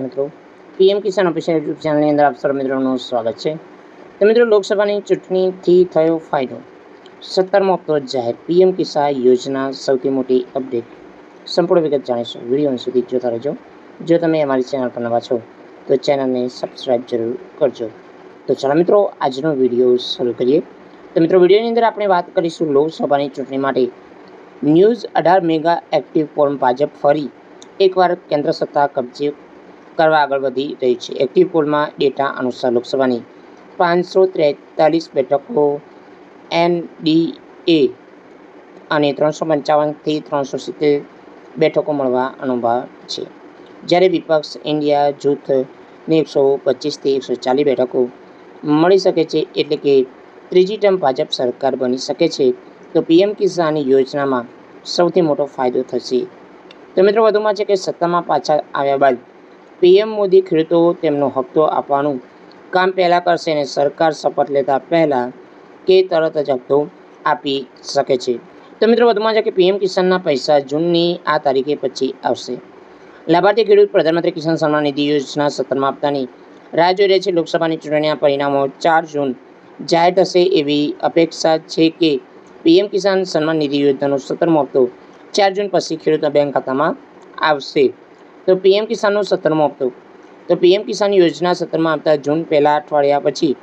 મિત્રો. પીએમ કિસાન official YouTube ચેનલની અંદર આપ સર્વ મિત્રોનું સ્વાગત છે. તો મિત્રો, લોકસભાની ચૂંટણીથી થયો ફાયદો. સત્તરમો ઓક્ટોબર જાહેર પીએમ કિસાન યોજના સૌથી મોટી અપડેટ. સંપૂર્ણ વિગત જાણીશું. વીડિયો સુધી જોતા રહેજો. જો તમે અમારી ચેનલ પર નવા છો, તો ચેનલને સબસ્ક્રાઈબ જરૂર કરજો. તો ચાલો મિત્રો, આજનો વીડિયો શરૂ કરીએ. તો મિત્રો, વિડીયોની અંદર આપણે વાત કરીશું લોકસભાની ચૂંટણી માટે. ન્યૂઝ અઢાર મેગા એક્ટિવ ફોર્મ ભાજપ ફરી એકવાર કેન્દ્ર સત્તા કબજે કરવા આગળ વધી રહી છે. એક્ટિવ પોલમાં ડેટા અનુસાર લોકસભાની પાંચસો ત્રેતાલીસ બેઠકો, એનડીએ અને ત્રણસો પંચાવનથી ત્રણસો સિત્તેર બેઠકો મળવા અનુભવ છે. જ્યારે વિપક્ષ ઇન્ડિયા જૂથને એકસો પચીસથી એકસો ચાલીસ બેઠકો મળી શકે છે એટલે કે ત્રીજી ટર્મ ભાજપ સરકાર બની શકે છે, તો પીએમ કિસાન યોજનામાં સૌથી મોટો ફાયદો થશે. તો મિત્રો વધુમાં છે કે સત્તામાં પાછા આવ્યા બાદ પીએમ મોદી ખેડૂતો તેમનો હપ્તો આપવાનું કામ પહેલાં કરશે અને સરકાર શપથ લેતા પહેલાં કે તરત જ હપ્તો આપી શકે છે. તો મિત્રો, વધુમાં છે કે પીએમ કિસાનના પૈસા જૂનની આ તારીખે પછી આવશે. લાભાર્થી ખેડૂત પ્રધાનમંત્રી કિસાન સન્માન નિધિ યોજના સત્રમાં આપતાની રાહ જોઈ રહી છે. લોકસભાની ચૂંટણીના પરિણામો ચાર જૂન જાહેર થશે એવી અપેક્ષા છે કે પીએમ કિસાન સન્માન નિધિ યોજનાનો સત્તરમો હપ્તો ચાર જૂન પછી ખેડૂતના બેંક ખાતામાં આવશે. તો પીએમ કિસાનનો સત્તરમો હપ્તો. તો પીએમ કિસાન યોજના સત્તરમાં આવતા જૂન પહેલા અઠવાડિયા પછી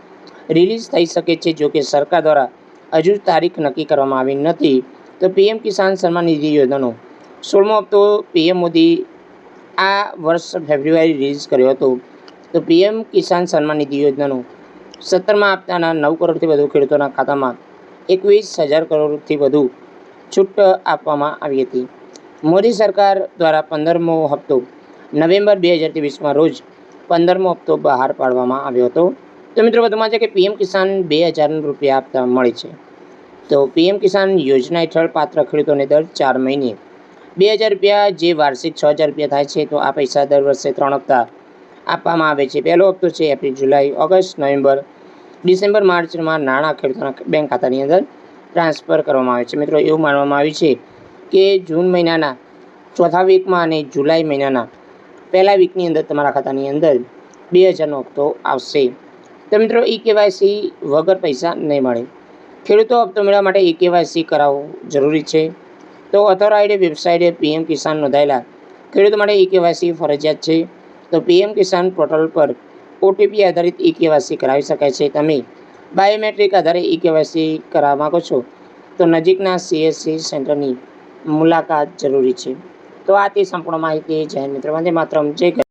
રિલીઝ થઈ શકે છે જો કે સરકાર દ્વારા હજુ તારીખ નક્કી કરવામાં આવી નથી. તો પીએમ કિસાન સન્માન નિધિ યોજનાનો સોળમો હપ્તો પીએમ મોદી આ વર્ષ ફેબ્રુઆરી રિલીઝ કર્યો હતો. તો પીએમ કિસાન સન્માન નિધિ યોજનાનો સત્તરમાં હપ્તાના નવ કરોડથી વધુ ખેડૂતોના ખાતામાં એકવીસ હજાર કરોડથી વધુ છૂટ આપવામાં આવી હતી. મોદી સરકાર દ્વારા પંદરમો હપ્તો નવેમ્બર બે હજાર ત્રેવીસમાં રોજ પંદરમો હપ્તો બહાર પાડવામાં આવ્યો હતો. તો મિત્રો, વધુમાં છે કે પીએમ કિસાન બે હજાર રૂપિયા આપતા મળે છે. તો પીએમ કિસાન યોજના હેઠળ પાત્ર ખેડૂતોને દર ચાર મહિને બે હજાર રૂપિયા જે વાર્ષિક છ હજાર રૂપિયા થાય છે, તો આ પૈસા દર વર્ષે ત્રણ હપ્તા આપવામાં આવે છે. પહેલો હપ્તો છે એપ્રિલ, જુલાઈ, ઓગસ્ટ, નવેમ્બર, ડિસેમ્બર, માર્ચમાં નાણાં ખેડૂતોના બેંક ખાતાની અંદર ટ્રાન્સફર કરવામાં આવે છે. મિત્રો, એવું માનવામાં આવ્યું છે કે જૂન મહિનાના ચોથા વીકમાં અને જુલાઈ મહિનાના પહેલા વીકની અંદર તમારા ખાતાની અંદર બે હજારનો હપ્તો આવશે. તો મિત્રો ઈ કેવાયસી વગર પૈસા નહીં મળે. ખેડૂતો હપ્તો મેળવવા માટે ઈ કેવાયસી કરાવવું જરૂરી છે. તો ઓથોરાઇડ વેબસાઇટે પીએમ કિસાન નોંધાયેલા ખેડૂતો માટે ઈ કેવાયસી ફરજિયાત છે. તો પીએમ કિસાન પોર્ટલ પર ઓટીપી આધારિત ઈ કેવાયસી કરાવી શકાય છે. તમે બાયોમેટ્રિક આધારે ઈ કેવાયસી કરાવવા માગો છો તો નજીકના સીએસસી સેન્ટરની મુલાકાત જરૂરી છે. તો આ તે સંપૂર્ણ માહિતી જય મિત્ર. વંદે માતરમ. જય